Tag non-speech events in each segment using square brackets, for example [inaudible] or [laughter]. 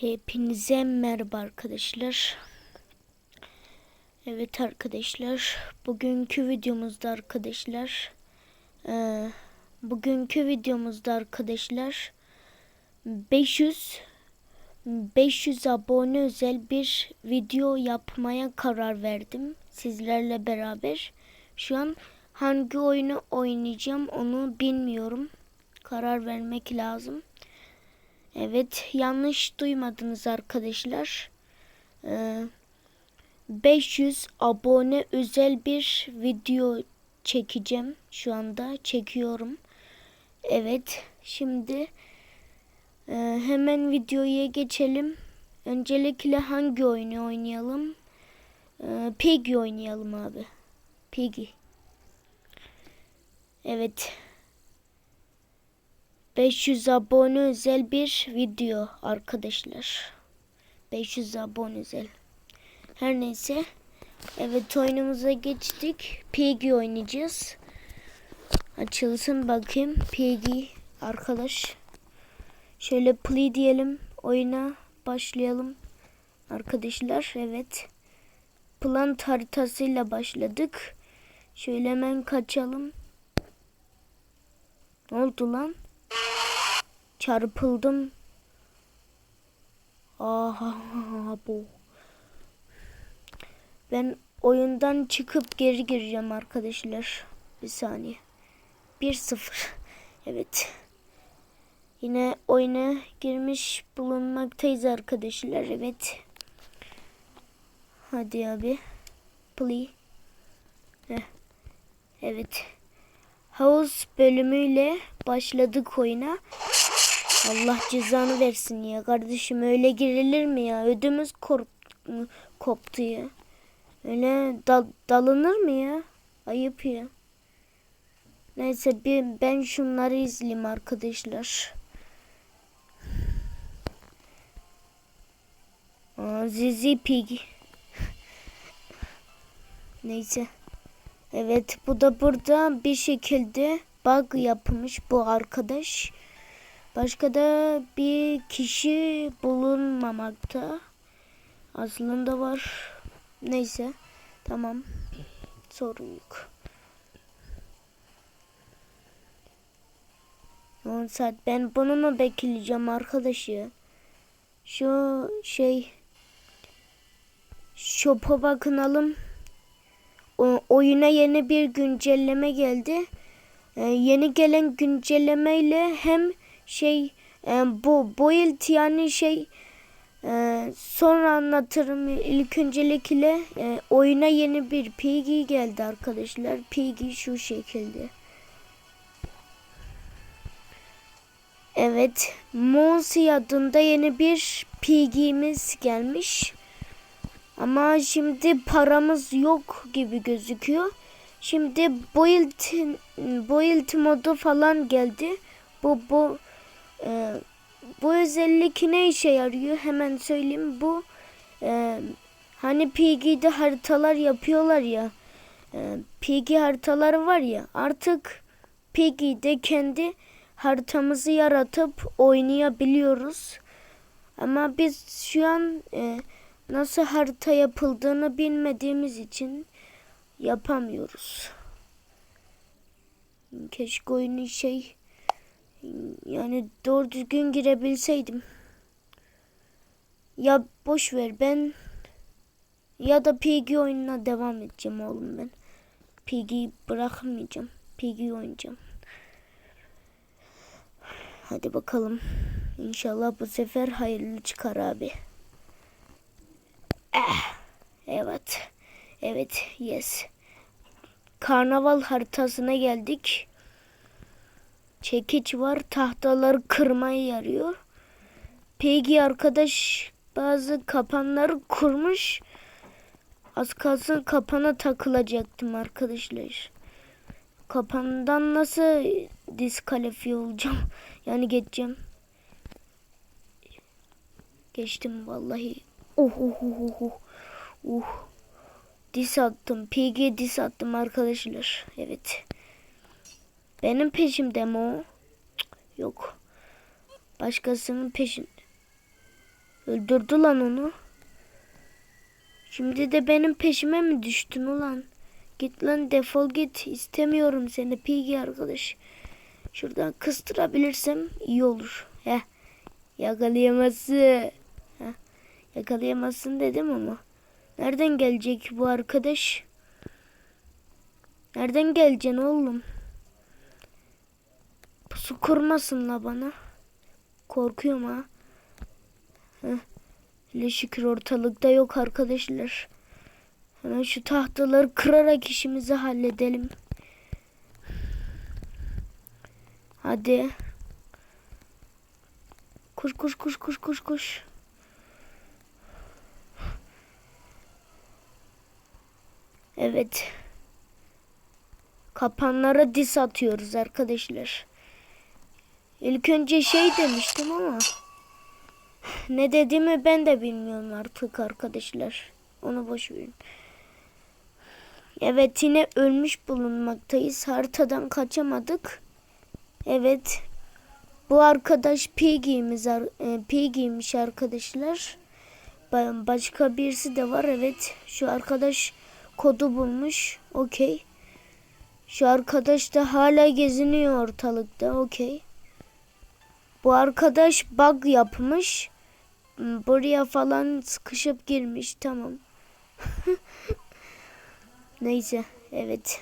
Hepinize merhaba arkadaşlar. Evet arkadaşlar, bugünkü videomuzda arkadaşlar, eee, bugünkü videomuzda arkadaşlar 500 500 abone özel bir video yapmaya karar verdim sizlerle beraber. Şu an hangi oyunu oynayacağım onu bilmiyorum. Karar vermek lazım. Evet yanlış duymadınız arkadaşlar. Ee, 500 abone özel bir video çekeceğim. Şu anda çekiyorum. Evet şimdi e, hemen videoya geçelim. Öncelikle hangi oyunu oynayalım? Ee, Piggy oynayalım abi. Piggy. Evet. 500 abone özel bir video arkadaşlar. 500 abone özel. Her neyse. Evet oyunumuza geçtik. Piggy oynayacağız. Açılsın bakayım. Piggy arkadaş. Şöyle play diyelim. Oyuna başlayalım. Arkadaşlar evet. Plant haritasıyla başladık. Şöyle hemen kaçalım. Ne oldu lan? Çarpıldım. Aha bu. Ben oyundan çıkıp geri gireceğim arkadaşlar. Bir saniye. 1-0. [laughs] Evet. Yine oyuna girmiş bulunmaktayız arkadaşlar. Evet. Hadi abi. Play. Evet. Havuz bölümüyle başladık oyuna. Allah cezanı versin ya kardeşim öyle girilir mi ya ödümüz koptu ya. Öyle dal dalınır mı ya? Ayıp ya. Neyse bir ben şunları izleyeyim arkadaşlar. Aa, Zizi Pig. [laughs] Neyse. Evet bu da burada bir şekilde bug yapmış bu arkadaş. Başka da bir kişi bulunmamakta. Aslında var. Neyse. Tamam. Sorun yok. 10 saat. Ben bunu mu bekleyeceğim arkadaş ya? Şu şey Shop'a bakınalım. O, oyuna yeni bir güncelleme geldi. Ee, yeni gelen güncellemeyle hem şey e, bu build yani şey e, sonra anlatırım. İlk öncelikle e, oyuna yeni bir piggy geldi arkadaşlar. Piggy şu şekilde. Evet Monsi adında yeni bir piggy'miz gelmiş. Ama şimdi paramız yok gibi gözüküyor. Şimdi build build modu falan geldi. Bu bu ee, bu özellik ne işe yarıyor? Hemen söyleyeyim. Bu e, hani PG'de haritalar yapıyorlar ya. E, PG haritaları var ya. Artık PG'de kendi haritamızı yaratıp oynayabiliyoruz. Ama biz şu an e, nasıl harita yapıldığını bilmediğimiz için yapamıyoruz. Keşke oyunu şey yani doğru düzgün girebilseydim. Ya boş ver ben ya da PG oyununa devam edeceğim oğlum ben. PG bırakmayacağım. PG oynayacağım. Hadi bakalım. İnşallah bu sefer hayırlı çıkar abi. Eh, evet. Evet. Yes. Karnaval haritasına geldik. Çekiç var. Tahtaları kırmaya yarıyor. Peki arkadaş bazı kapanları kurmuş. Az kalsın kapana takılacaktım arkadaşlar. Kapandan nasıl diskalifiye olacağım? [laughs] Yani geçeceğim. Geçtim vallahi. Oh oh oh oh. Uh. Dis attım. PG dis attım arkadaşlar. Evet. Benim peşimde mi o? Yok. Başkasının peşinde. Öldürdü lan onu. Şimdi de benim peşime mi düştün ulan? Git lan defol git. İstemiyorum seni Piggy arkadaş. Şuradan kıstırabilirsem iyi olur. Heh. Yakalayamazsın. Heh. Yakalayamazsın dedim ama. Nereden gelecek bu arkadaş? Nereden geleceksin oğlum? Pusu kurmasın la bana. Korkuyorum ha. Heh. Şükür ortalıkta yok arkadaşlar. Hemen şu tahtaları kırarak işimizi halledelim. Hadi. Koş koş koş koş koş koş. Evet. Kapanlara dis atıyoruz arkadaşlar. İlk önce şey demiştim ama ne dediğimi ben de bilmiyorum artık arkadaşlar. Onu boş verin. Evet yine ölmüş bulunmaktayız. Haritadan kaçamadık. Evet. Bu arkadaş Piggy'miz, e, Piggy'miş arkadaşlar. Ba- Başka birisi de var. Evet. Şu arkadaş kodu bulmuş. Okey. Şu arkadaş da hala geziniyor ortalıkta. Okey. Bu arkadaş bug yapmış. Hmm, Buraya falan sıkışıp girmiş. Tamam. [laughs] Neyse. Evet.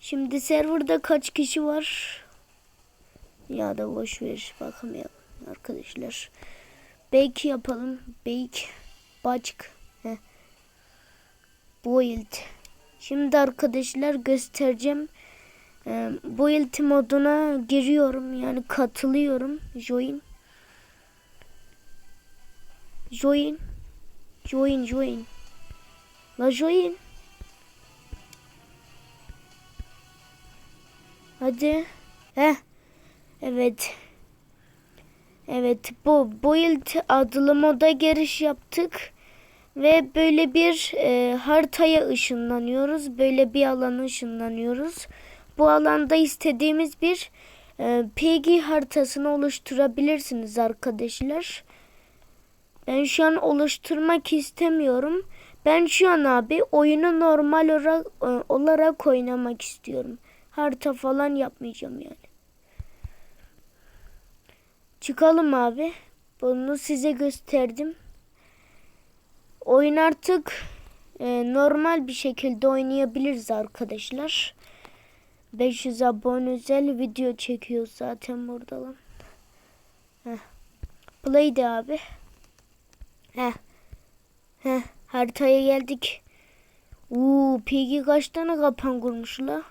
Şimdi serverda kaç kişi var? Ya da boş ver. Bakamayalım arkadaşlar. Bake yapalım. Bake. Başk. Build. Şimdi arkadaşlar göstereceğim. Ee, build moduna giriyorum. Yani katılıyorum. Join. Join. Join join. La join. Hadi. Heh. Evet. Evet bu build adlı moda giriş yaptık. Ve böyle bir e, haritaya ışınlanıyoruz. Böyle bir alana ışınlanıyoruz. Bu alanda istediğimiz bir e, PG haritasını oluşturabilirsiniz arkadaşlar. Ben şu an oluşturmak istemiyorum. Ben şu an abi oyunu normal olarak, e, olarak oynamak istiyorum. Harita falan yapmayacağım yani. Çıkalım abi. Bunu size gösterdim. Oyun artık e, normal bir şekilde oynayabiliriz arkadaşlar. 500 abone özel video çekiyor zaten burada lan. Heh. Play de abi. Heh. Heh. Haritaya geldik. Uuu Piggy kaç tane kapan kurmuş la?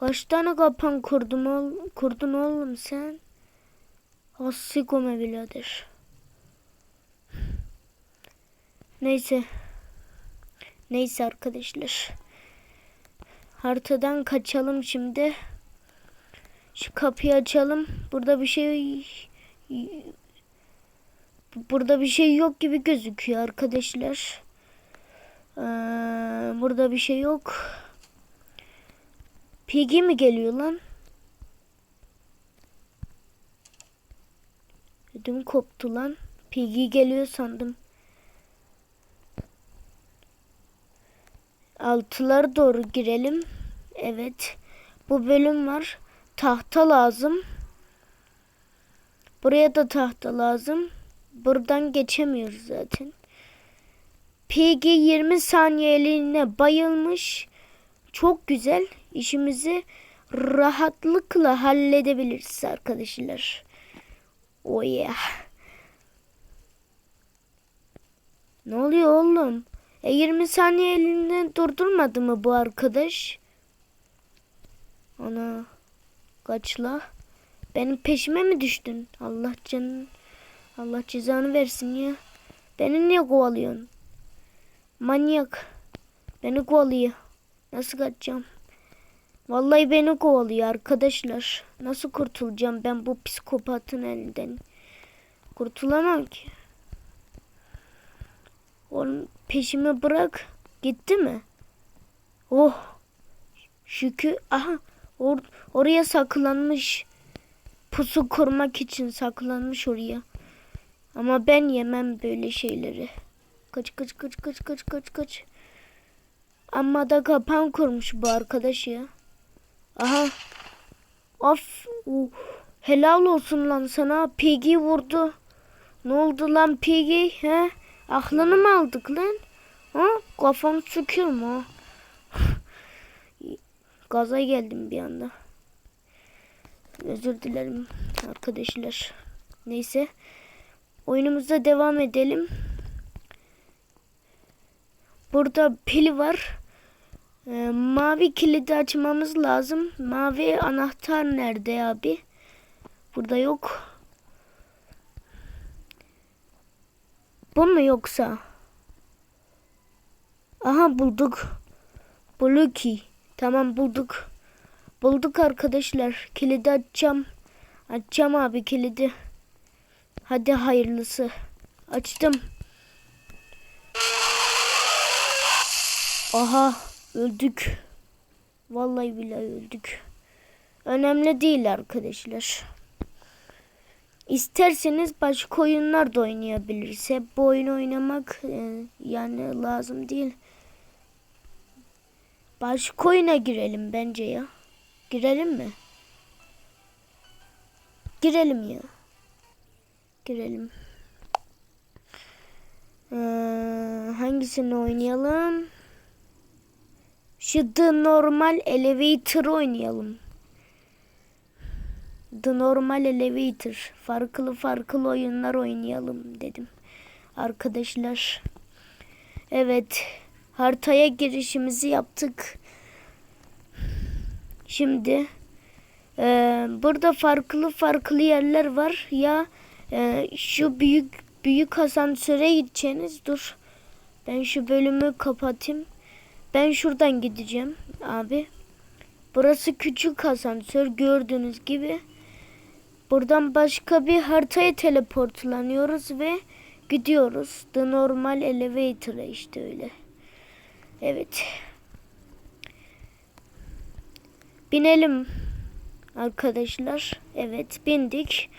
Kaç tane kapan kurdun, ol kurdun oğlum sen? Hassikome birader. Neyse. Neyse arkadaşlar. Haritadan kaçalım şimdi. Şu kapıyı açalım. Burada bir şey Burada bir şey yok gibi gözüküyor arkadaşlar. Ee, burada bir şey yok. Piggy mi geliyor lan? Ödüm koptu lan. Piggy geliyor sandım. Altılara doğru girelim. Evet. Bu bölüm var. Tahta lazım. Buraya da tahta lazım. Buradan geçemiyoruz zaten. Piggy 20 saniyeliğine bayılmış. Çok güzel. İşimizi rahatlıkla halledebiliriz arkadaşlar. Oh yeah. Ne oluyor oğlum? E 20 saniye elinde durdurmadı mı bu arkadaş? Ana kaçla? Benim peşime mi düştün? Allah canın Allah cezanı versin ya. Beni niye kovalıyorsun? Manyak. Beni kovalıyor. Nasıl kaçacağım? Vallahi beni kovalıyor arkadaşlar. Nasıl kurtulacağım ben bu psikopatın elinden? Kurtulamam ki. Onun peşimi bırak. Gitti mi? Oh. Şükür. Aha. Or oraya saklanmış. pusu kurmak için saklanmış oraya. Ama ben yemem böyle şeyleri. Kaç kaç kaç kaç kaç kaç kaç. Amma da kapan kurmuş bu arkadaş ya. Aha. Of. uh, Helal olsun lan sana. Piggy vurdu. Ne oldu lan Piggy? He? Aklını mı aldık lan? Ha? Kafam sıkıyor mu? Gaza geldim bir anda. Özür dilerim arkadaşlar. Neyse. Oyunumuza devam edelim. Burada pil var. Ee, mavi kilidi açmamız lazım. Mavi anahtar nerede abi? Burada yok. Bu mu yoksa? Aha bulduk. Key. Tamam bulduk. Bulduk arkadaşlar. Kilidi açacağım. Açacağım abi kilidi. Hadi hayırlısı. Açtım. Aha öldük. Vallahi billahi öldük. Önemli değil arkadaşlar. İsterseniz başka oyunlar da oynayabiliriz. Hep bu oyunu oynamak e, yani lazım değil. Başka oyuna girelim bence ya. Girelim mi? Girelim ya. Girelim. Ee, hangisini oynayalım? Şu The Normal Elevator oynayalım. The Normal Elevator. Farklı farklı oyunlar oynayalım dedim. Arkadaşlar. Evet. Haritaya girişimizi yaptık. Şimdi e, burada farklı farklı yerler var. Ya e, şu büyük büyük asansöre gideceğiniz. Dur. Ben şu bölümü kapatayım. Ben şuradan gideceğim abi. Burası küçük asansör gördüğünüz gibi. Buradan başka bir haritaya teleportlanıyoruz ve gidiyoruz. The normal elevator'a işte öyle. Evet. Binelim arkadaşlar. Evet bindik.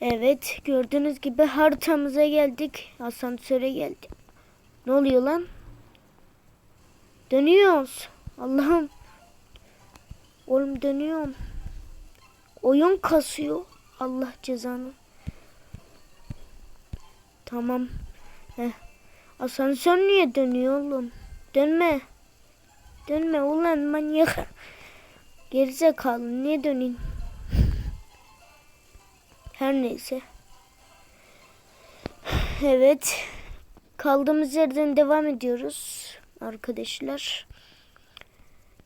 Evet gördüğünüz gibi haritamıza geldik. Asansöre geldik. Ne oluyor lan? Dönüyoruz. Allah'ım. Oğlum dönüyorum. Oyun kasıyor. Allah cezanı. Tamam. Heh. Asansör niye dönüyor oğlum? Dönme. Dönme ulan manyak. [laughs] Gerizekalı niye döneyim? [laughs] Her neyse. [sighs] Evet. Kaldığımız yerden devam ediyoruz arkadaşlar.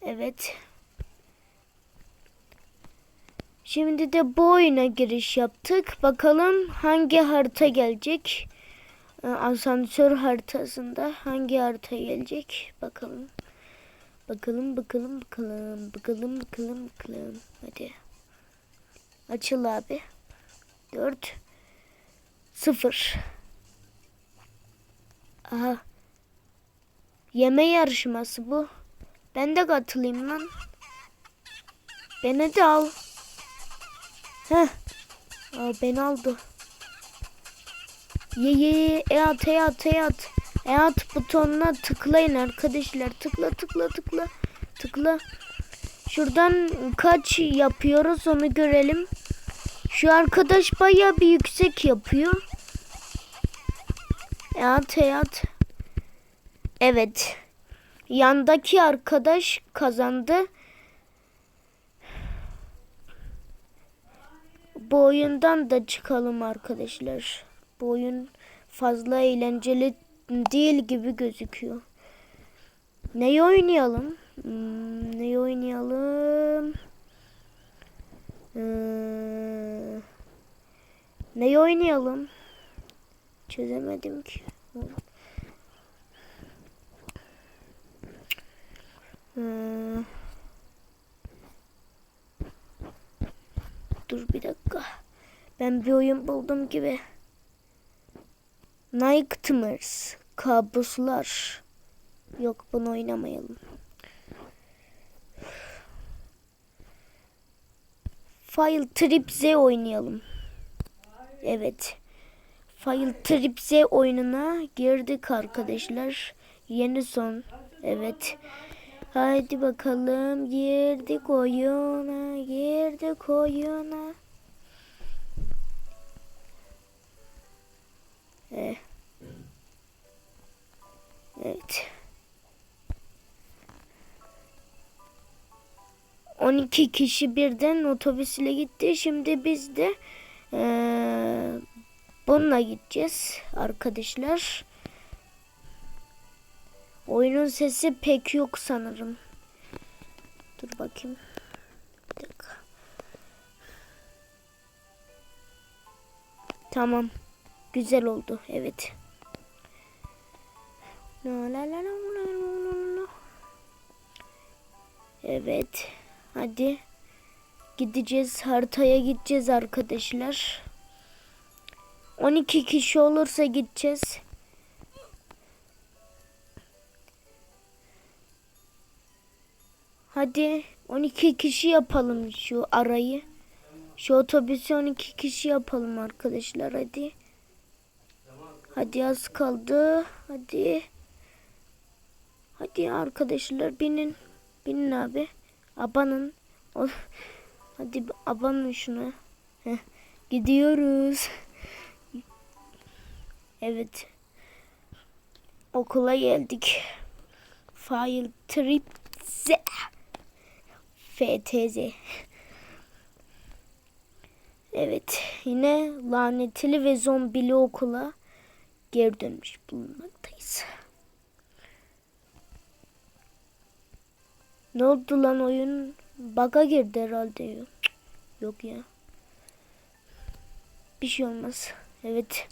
Evet. Şimdi de bu oyuna giriş yaptık. Bakalım hangi harita gelecek? Ee, Asansör haritasında hangi harita gelecek? Bakalım. Bakalım bakalım bakalım. Bakalım bakalım bakalım. Hadi. Açıl abi. 4 0 Aha. Yeme yarışması bu. Ben de katılayım lan. Beni de al. Heh. Aa, beni aldı. Ye ye ye. E at e at e at. E at butonuna tıklayın arkadaşlar. Tıkla tıkla tıkla. Tıkla. Şuradan kaç yapıyoruz onu görelim. Şu arkadaş baya bir yüksek yapıyor. E at e at. Evet. Yandaki arkadaş kazandı. Bu oyundan da çıkalım arkadaşlar. Bu oyun fazla eğlenceli değil gibi gözüküyor. Neyi oynayalım? Hmm, neyi oynayalım? Ee, neyi oynayalım? Çözemedim ki. Ee, dur bir dakika. Ben bir oyun buldum gibi. Nightmares. Kabuslar. Yok bunu oynamayalım. File Trip Z oynayalım. Evet. File Trip Z oyununa girdik arkadaşlar. Yeni son. Evet. Haydi bakalım girdik oyuna, girdik oyuna. Eh. Evet. 12 kişi birden otobüsle gitti. Şimdi biz de eee, bununla gideceğiz arkadaşlar. Oyunun sesi pek yok sanırım. Dur bakayım. Bir dakika. Tamam. Güzel oldu. Evet. Evet. Hadi. Gideceğiz. Haritaya gideceğiz arkadaşlar. 12 kişi olursa gideceğiz. Hadi 12 kişi yapalım şu arayı. Şu otobüsü 12 kişi yapalım arkadaşlar hadi. Hadi az kaldı. Hadi. Hadi arkadaşlar binin. Binin abi. Abanın. Hadi abanın şuna. Heh, Gidiyoruz. Evet. Okula geldik. File trip. FTZ. Evet. Yine lanetli ve zombili okula geri dönmüş bulunmaktayız. Ne oldu lan oyun? Baga girdi herhalde. Cık, Yok ya. Bir şey olmaz. Evet.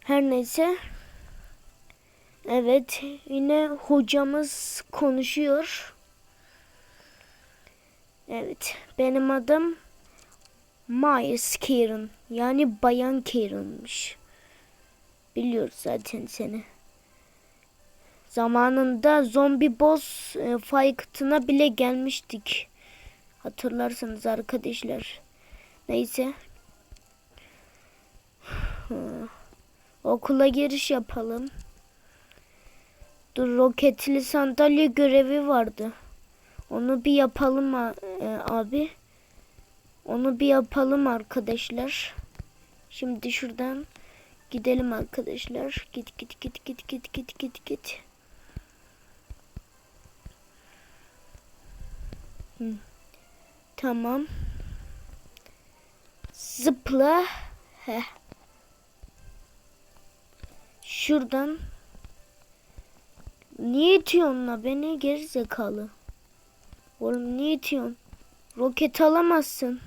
Her neyse. Evet. Yine hocamız konuşuyor. Evet. Benim adım Myers Karen. Yani Bayan Karen'mış. Biliyoruz zaten seni. Zamanında zombi boss e, fight'ına bile gelmiştik. Hatırlarsanız arkadaşlar. Neyse. [sighs] Okula giriş yapalım. Dur roketli sandalye görevi vardı. Onu bir yapalım e, abi. Onu bir yapalım arkadaşlar. Şimdi şuradan gidelim arkadaşlar. Git git git git git git git git. Hı. Tamam. Zıpla. Heh. Şuradan. Niye itiyorsun la beni geri zekalı? Oğlum niye itiyorsun? Roket alamazsın.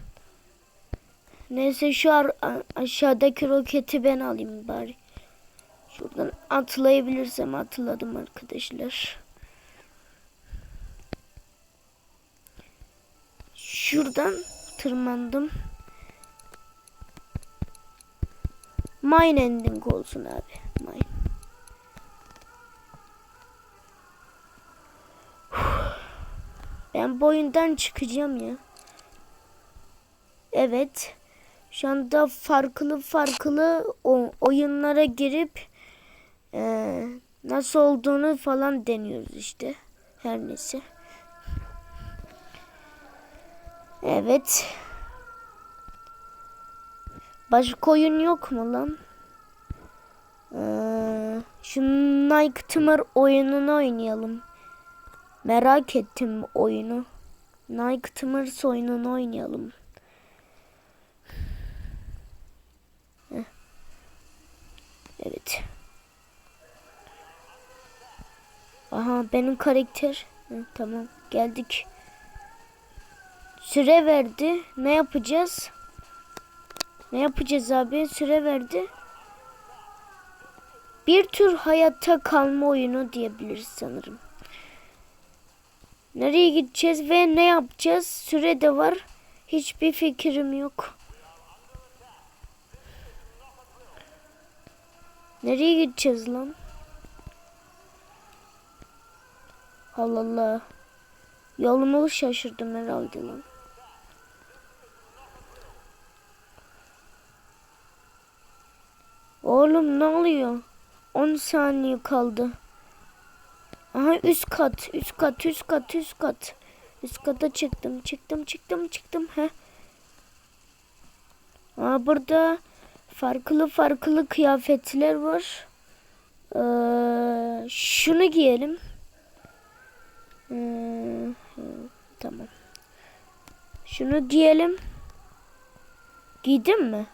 Neyse şu aşağıdaki roketi ben alayım bari. Şuradan atlayabilirsem atladım arkadaşlar. Şuradan tırmandım. Mine ending olsun abi. Mine. Ben bu oyundan çıkacağım ya. Evet. Şu anda farklı farklı oyunlara girip eee, nasıl olduğunu falan deniyoruz işte. Her neyse. Evet. Başka oyun yok mu lan? Ee, şu Nightmare oyununu oynayalım. Merak ettim oyunu. Nightmare oyununu oynayalım. Evet. Aha benim karakter. Hı, tamam geldik. Süre verdi. Ne yapacağız? Ne yapacağız abi? Süre verdi. Bir tür hayatta kalma oyunu diyebiliriz sanırım. Nereye gideceğiz ve ne yapacağız? Süre de var. Hiçbir fikrim yok. Nereye gideceğiz lan? Allah Allah. Yolumu şaşırdım herhalde lan. Oğlum ne oluyor? 10 saniye kaldı. Aha üst kat, üst kat, üst kat, üst kat. Üst kata çıktım, çıktım, çıktım, çıktım. He. Aa, burada farklı farklı kıyafetler var. Ee, şunu giyelim. Ee, tamam. Şunu giyelim. Giydin mi?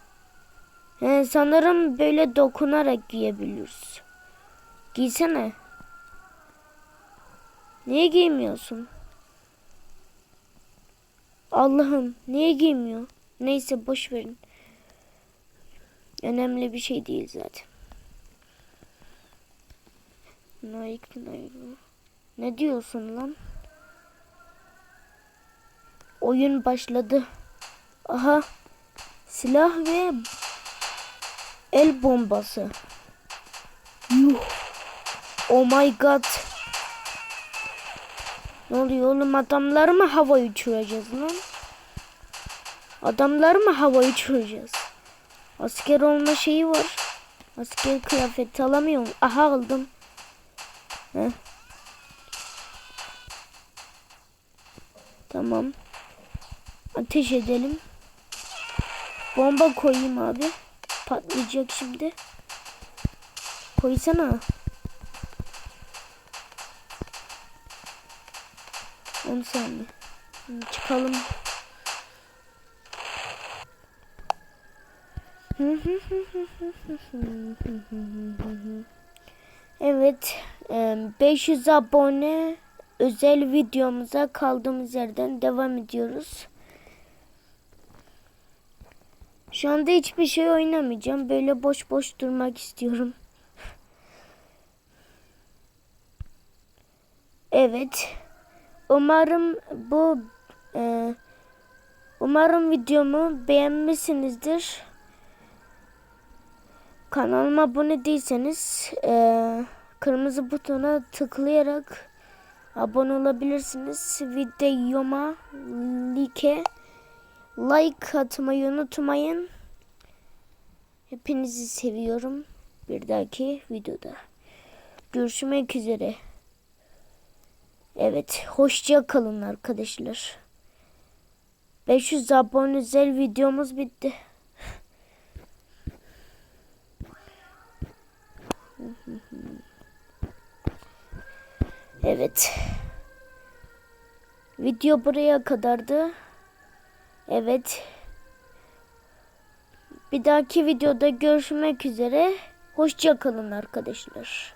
He, sanırım böyle dokunarak giyebiliyoruz. Giysene. Niye giymiyorsun? Allah'ım niye giymiyor? Neyse boş verin. Önemli bir şey değil zaten. Nike, Nike. Ne diyorsun lan? Oyun başladı. Aha. Silah ve el bombası. Yuh. Oh my god. Ne oluyor oğlum adamları mı havaya uçuracağız lan? Adamları mı havaya uçuracağız? Asker olma şeyi var. Asker kıyafeti alamıyorum. Aha aldım. Heh. Tamam. Ateş edelim. Bomba koyayım abi. Patlayacak şimdi. Koysana. 10 saniye. Çıkalım. Evet, e, 500 abone özel videomuza kaldığımız yerden devam ediyoruz. Şu anda hiçbir şey oynamayacağım. Böyle boş boş durmak istiyorum. [laughs] Evet. Umarım bu e, umarım videomu beğenmişsinizdir. Kanalıma abone değilseniz e, kırmızı butona tıklayarak abone olabilirsiniz. Videoma like like atmayı unutmayın. Hepinizi seviyorum. Bir dahaki videoda görüşmek üzere. Evet, hoşça kalın arkadaşlar. 500 abone özel videomuz bitti. Evet. Video buraya kadardı. Evet. Bir dahaki videoda görüşmek üzere. Hoşça kalın arkadaşlar.